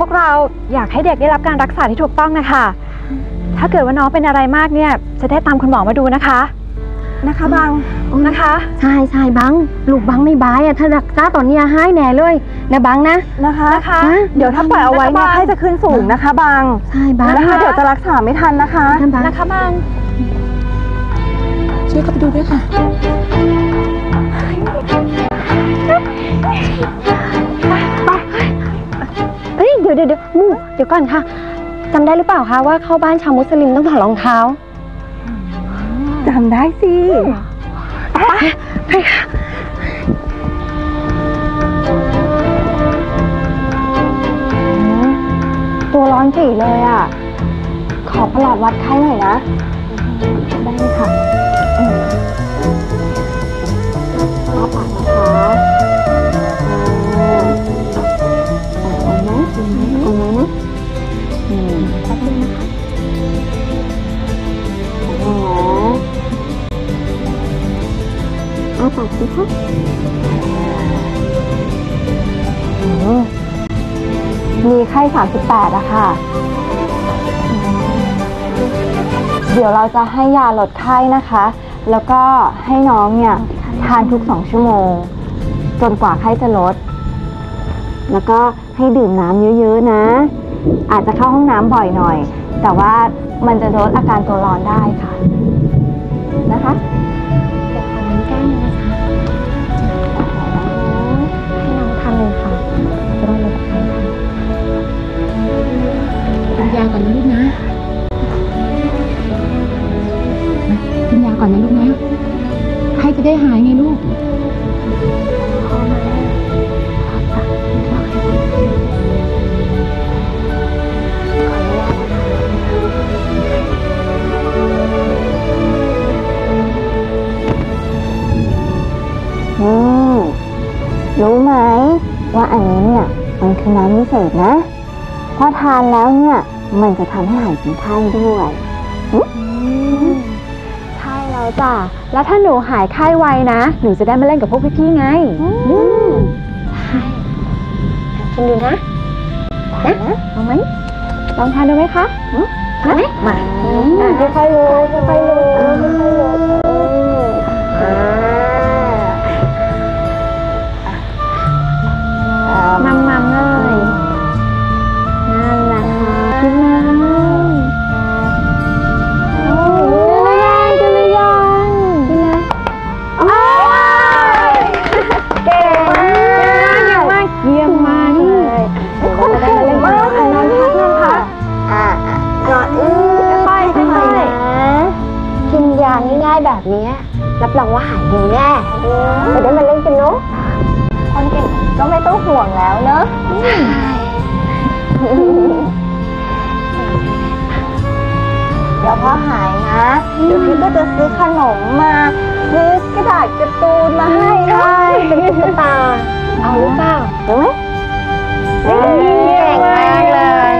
พวกเราอยากให้เด็กได้รับการรักษาที่ถูกต้องนะคะ ถ้าเกิดว่าน้องเป็นอะไรมากเนี่ย จะได้ตามคุณหมอมาดูนะคะ นะคะบางนะคะ ใช่ใช่บัง ลูกบังไม่บายอะถ้ารักษาตอนเนี้ยหายแน่เลยนะบังนะ นะคะ นะคะฮะเดี๋ยวถ้าปล่อยเอาไว้เนี่ยนะคะไข้จะขึ้นสูงนะคะบางใช่บังนะคะ เดี๋ยวจะรักษาไม่ทันนะคะ นะบังนะคะบางช่วยเข้าไปดูด้วยค่ะ ดี๋ยวก่อนค่ะจำได้หรือเปล่าคะว่าเข้าบ้านชาวมุสลิมต้องถอดรองเท้าจำได้สิตัวร้อนจีเลยอะ ขอประหลอดวัดไข้หน่อยนะ ได้เลยค่ะ 38อะค่ะ เดี๋ยวเราจะให้ยาลดไข้นะคะ แล้วก็ให้น้องเนี่ยทานทุกสองชั่วโมง จนกว่าไข้จะลด แล้วก็ให้ดื่มน้ำเยอะๆนะ อาจจะเข้าห้องน้ำบ่อยหน่อย แต่ว่ามันจะลดอาการตัวร้อนได้ค่ะนะคะาก่อนนะลูกนะกินยาก่อนนะลูกนะให้จะได้หายไงลูกอืมรู้ไหมว่าอันนี้เนี่ยมันคือน้ำวิเศษนะ พอทานแล้วเนี่ย มันจะทำให้หายเป็นไข้ด้วยใช่แล้วจ้ะ แล้วถ้าหนูหายไข้ไวนะ หนูจะได้มาเล่นกับพวกพี่ๆไงใช่กินดูนะนะเอาไหมลองทานดูไหมคะเอาไหมมาค่อยๆรู้ค่อยๆรู้ค่อยๆรู้มัม แบบนี้รับรองว่าหายดีแน่จะได้มาเล่นกันเนาะคนเก่งก็ไม่ต้องห่วงแล้วเนอะเดี๋ยวพอหายนะ เดี๋ยวพี่ก็จะซื้อขนมมาซื้อกระดาษการ์ตูนมาให้นะเป็นตุ๊กตาเอาหรือเปล่ารู้ไหมเก่งมากเลย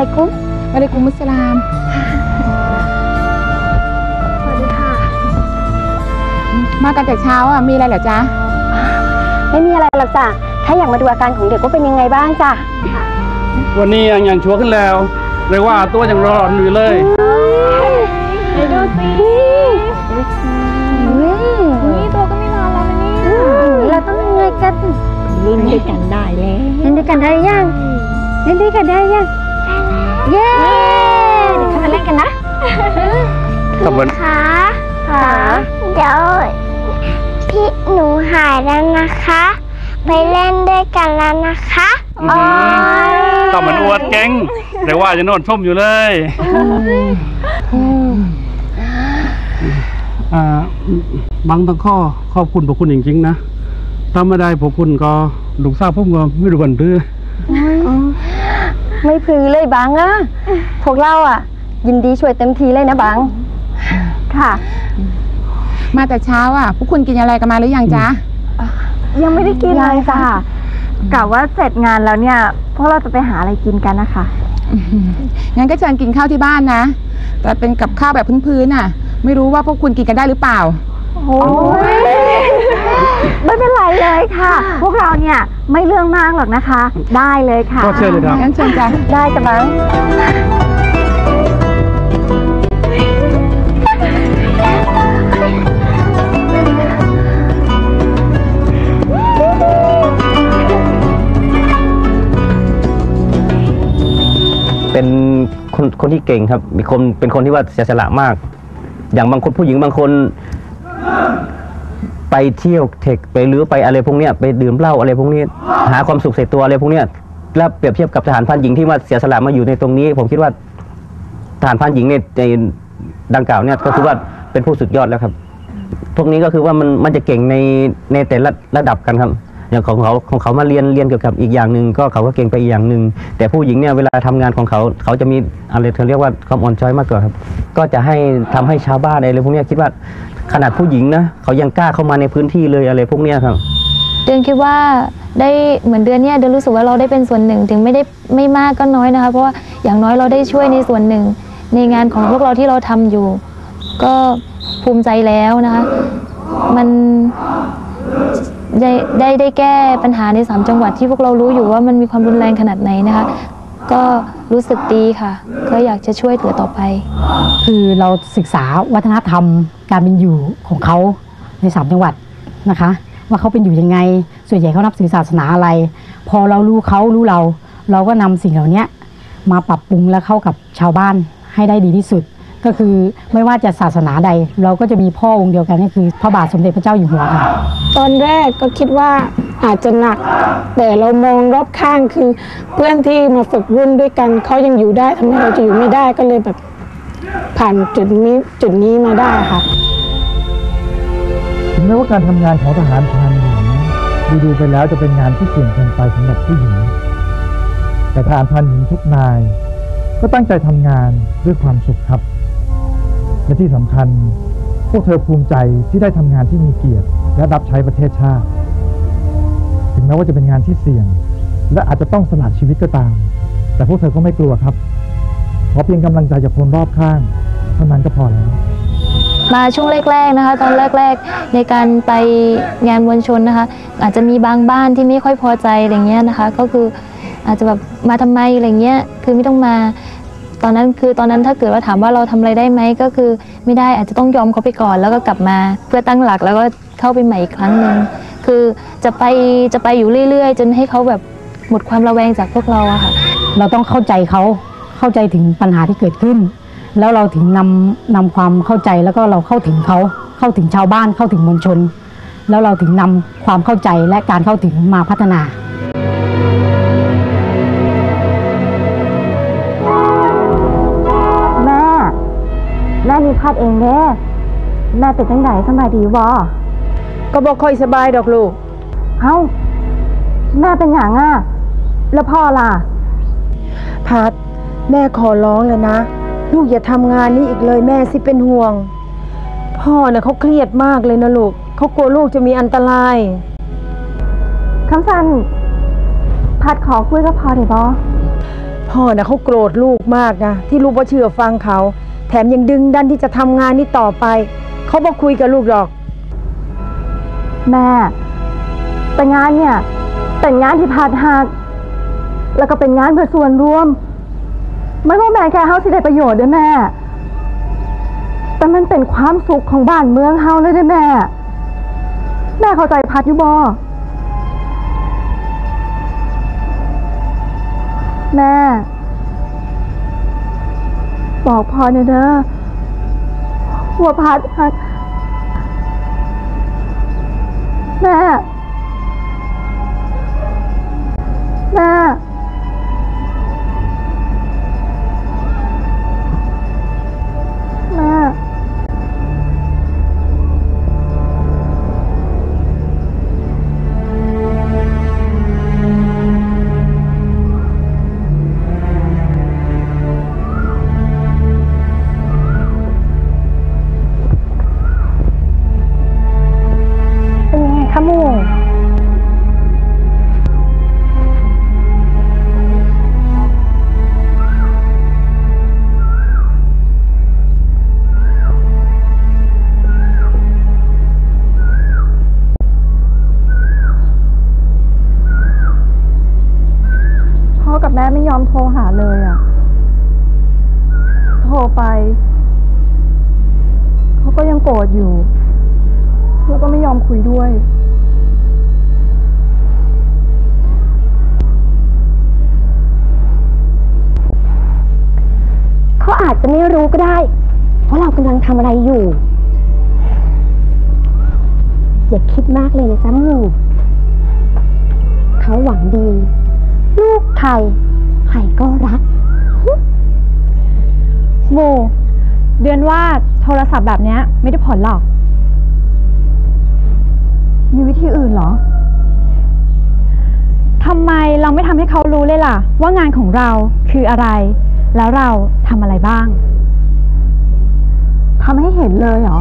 ลามุอะลัยกุมวะอะลัยกุมุสสลาม สวัสดีค่ะ มากันแต่เช้าอะ มีอะไรเหรอจ๊ะ ไม่มีอะไรหรอกจ้ะแค่อยากมาดูอาการของเด็กว่าเป็นยังไงบ้างจ้ะ วันนี้ยังยังชัวร์ขึ้นแล้วเรียกว่าตัวยังร้อนอยู่เลยไหนดูสินี่ตัวก็ไม่นอนแล้วนะเนี่ยเราต้องยังไงกันเล่นด้วยกันได้แล้วเล่นด้วยกันได้ยังเล่นด้วยกันได้ยัง เย้เดี๋ยวเข้ามาเล่นกันนะขอบคุณคะค่ะเดี๋ยวพี่หนูหายแล้วนะคะ ไปเล่นด้วยกันแล้วนะคะต้องมันอวดแก๊งเรียกว่าจะนอนชมอยู่เลยอ่าบางต้องข้อขอบคุณพวกคุณจริงๆนะถ้าไม่ได้พวกคุณก็ลูกสาวผมก็ไม่รู้วันเรือ ไม่พลือเลยบังอะพวกเราอะยินดีช่วยเต็มทีเลยนะบัง ค่ะ มาแต่เช้าอะ พวกคุณกินอะไรกันมาหรือยังจ๊ะ ยังไม่ได้กินเลยค่ะกะว่าเสร็จงานแล้วเนี่ยพวกเราจะไปหาอะไรกินกันนะคะงั้นก็เชิญกินข้าวที่บ้านนะ แต่เป็นกับข้าวแบบพื้นๆน่ะ ไม่รู้ว่าพวกคุณกินกันได้หรือเปล่า โอ้ย ไม่เป็นไรเลยค่ะ พวกเราเนี่ยไม่เรื่องมากหรอกนะคะ ได้เลยค่ะ ก็เชิญเลยครับ งั้นเชิญจ้ะได้จะมั้งเป็นคนคนที่เก่งครับมีคนเป็นคนที่ว่าเสียสละมาก อย่างบางคนผู้หญิงบางคน ไปเที่ยวเทคไปหรือไปอะไรพวกเนี้ยไปดื่มเหล้าอะไรพวกนี้หาความสุขใส่ตัวอะไรพวกเนี้ยแล้วเปรียบเทียบกับทหารพรานหญิงที่ว่าเสียสละมาอยู่ในตรงนี้ ผมคิดว่าทหารพรานหญิงในในดังกล่าวเนี่ยก็คือว่าเป็นผู้สุดยอดแล้วครับ พวกนี้ก็คือว่ามันมันจะเก่งในในแต่ละระดับกันครับอย่างของเขาของเขามาเรียนเรียนเกี่ยวกับอีกอย่างหนึ่งก็เขาก็เก่งไปอีกอย่างหนึ่งแต่ผู้หญิงเนี่ยเวลาทำงานของเขา เขาจะมีอะไรเขาเรียกว่าความอ่อนช้อยมากกว่าครับ ก็จะให้ทำให้ชาวบ้านอะไรพวกนี้คิดว่า ขนาดผู้หญิงนะเขายังกล้าเข้ามาในพื้นที่เลยอะไรพวกเนี้ยครับ เดือนคิดว่าได้เหมือนเดือนเนี้ยเดือนรู้สึกว่าเราได้เป็นส่วนหนึ่ง ถึงไม่ได้ไม่มากก็น้อยนะคะเพราะว่าอย่างน้อยเราได้ช่วยในส่วนหนึ่ง ในงานของพวกเราที่เราทำอยู่ ก็ภูมิใจแล้วนะคะมันได้ได้ได้แก้ปัญหาในสามจังหวัดที่พวกเรารู้อยู่ว่ามันมีความรุนแรงขนาดไหนนะคะ ก็รู้สึกดีค่ะ ก็อยากจะช่วยเหลือต่อไป คือเราศึกษาวัฒนธรรมการเป็นอยู่ของเขาในสามจังหวัดนะคะ ว่าเขาเป็นอยู่ยังไง ส่วนใหญ่เขานับถือศาสนาอะไร พอเรารู้เขารู้เรา เราก็นำสิ่งเหล่านี้มาปรับปรุงและเข้ากับชาวบ้านให้ได้ดีที่สุด ก็คือไม่ว่าจะศาสนาใด เราก็จะมีพ่อองค์เดียวกันก็คือพระบาทสมเด็จพระเจ้าอยู่หัวค่ะตอนแรกก็คิดว่าอาจจะหนัก แต่เรามองรอบข้างคือ เพื่อนที่มาฝึกรุ่นด้วยกันเขายังอยู่ได้ทำไมเราจะอยู่ไม่ได้ก็เลยแบบผ่านจุดนี้จุดนี้มาได้ค่ะถึงแม้ว่าการทำงานของทหารพรานหญิงดูๆไปแล้วจะเป็นงานที่เสี่ยงเกินไปสำหรับผู้หญิง แต่ทหารพรานหญิงทุกนาย ก็ตั้งใจทำงานด้วยความสุขครับ และที่สำคัญ พวกเธอภูมิใจที่ได้ทำงานที่มีเกียรติ และรับใช้ประเทศชาติ ถึงแม้ว่าจะเป็นงานที่เสี่ยง และอาจจะต้องสละชีวิตก็ตาม แต่พวกเธอก็ไม่กลัวครับ ขอเพียงกำลังใจจากคนรอบข้าง เท่านั้นก็พอแล้ว มาช่วงแรกๆนะคะ ตอนแรกๆในการไปงานมวลชนนะคะ อาจจะมีบางบ้านที่ไม่ค่อยพอใจอะไรเงี้ยนะคะ ก็คืออาจจะแบบมาทำไมอะไรเงี้ยคือไม่ต้องมา ตอนนั้นคือตอนนั้นถ้าเกิดว่าถามว่าเราทำอะไรได้ไหมก็คือไม่ได้อาจจะต้องยอมเขาไปก่อน แล้วก็กลับมาเพื่อตั้งหลักแล้วก็เข้าไปใหม่อีกครั้งหนึ่งคือจะไปจะไปอยู่เรื่อย ๆ จนให้เขาแบบหมดความระแวงจากพวกเราอะค่ะ เราต้องเข้าใจเขาเข้าใจถึงปัญหาที่เกิดขึ้น แล้วเราถึงนำนำความเข้าใจแล้วก็เราเข้าถึงเขาเข้าถึงชาวบ้านเข้าถึงมวลชน แล้วเราถึงนำความเข้าใจและการเข้าถึงมาพัฒนา แม่มีพัดเองเด้แม่เป็นจังไดสำบายดีวอก็บอกค่อยสบายดอกลูก เอ้าแม่เป็นอย่างอะแล้วพ่อล่ะ พัด แม่ขอร้องเลยนะ ลูกอย่าทำงานนี้อีกเลยแม่สิเป็นห่วง พ่อเนะ่ะเขาเครียดมากเลยนะลูกเขากลัวลูกจะมีอันตรายคำสันพัดขอคุยกับพ่อได้บอพ่อนะเขาโกรธลูกมากนะที่ลูกว่าเชื่อฟังเขา แถมยังดึงดันที่จะทำงานนี้ต่อไป เขาบอกคุยกับลูกหรอก แม่ แต่งานเนี่ยเป็นงานที่พัดหักแล้วก็เป็นงานเพื่อส่วนรวมไม่ว่าแม่แค่เฮาสิได้ประโยชน์ด้วยแม่ แต่มันเป็นความสุขของบ้านเมืองเฮาเลยด้วยแม่ แม่เข้าใจพัดอยู่บอแม่ บอกพ่อเนี่อยเด้อว่าพัดหักแม่แม่ แม่ไม่ยอมโทรหาเลยอะโทรไป เขาก็ยังโกรธอยู่ แล้วก็ไม่ยอมคุยด้วย เขาอาจจะไม่รู้ก็ได้ ว่าเรากำลังทำอะไรอยู่ อย่าคิดมากเลยนะจ๊ะหมูเขาหวังดี ลูกใครใครก็รักโมเดือนว่าโทรศัพท์แบบเนี้ยไม่ได้ผลหรอก มีวิธีอื่นเหรอทำไมเราไม่ทำให้เขารู้เลยล่ะ ว่างานของเราคืออะไร แล้วเราทำอะไรบ้างทำให้เห็นเลยเหรอ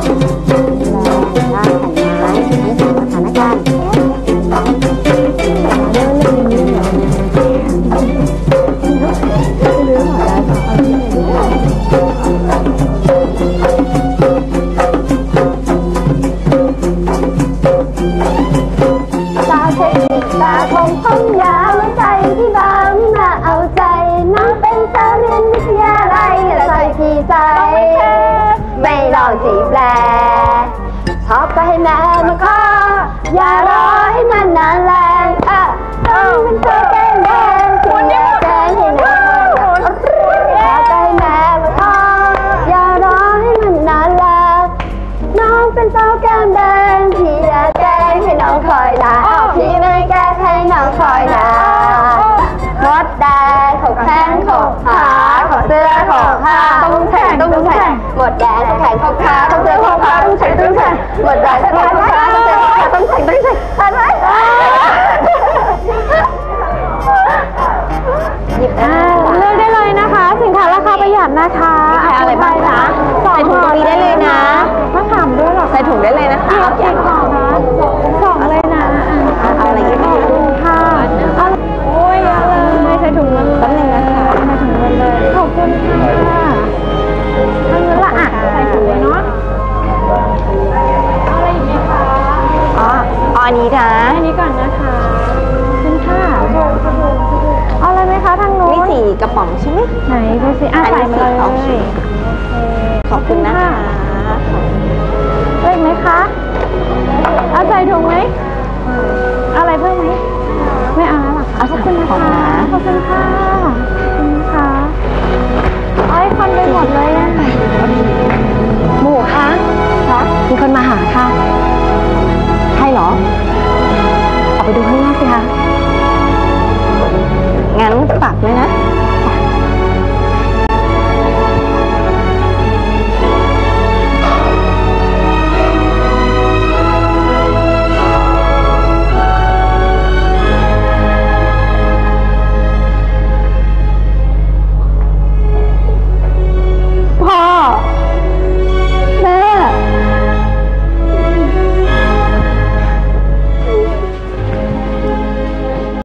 ต องจีแลชอบก็ให้แม่มาขออย่ารอให้มันนานแรงอะต้องเป็นตัวแกงแดงคุณแดงให้านชอบก็ให้แม่มาขออย่ารอให้มันนานแรงน้องเป็นสาแก้มแดงพี่อยากแกล้งให้น้องคอยนาพี่ไม่แกล้งให้น้องคอยนานมดแดงขบแข้งขบขา เสื้อขบผ้าต้องแข่งต้องแข่งหมดแดงต้องแข่งขบขาต้องเสื้อขบผ้าต้องแข่งต้องแข่งหมดแดงต้องแข่งขบขาต้องเสื้อขบผ้าต้องแข่งต้องแข่งทันไหมหยิบได้เลือกได้เลยนะคะ สินค้าราคาประหยัดนะคะใครเอะไรบ้างคะใส่ถุงตรงนี้ได้เลยนะมะขามด้วยหรอใส่ถุงได้เลยนะคะ คะเล็กไหมคะเอาใจถูกไหมอะไรเพิ่มไหมไม่เอาแล้วหรอคะขอบคุณนะคะขอบคุณค่ะขอบคุณค่ะไอ้คนไปหมดเลยนะหมูคะคะมีคนมาหาค่ะใช่เหรอออกไปดูข้างนอกสิคะงั้นฝากเลยนะ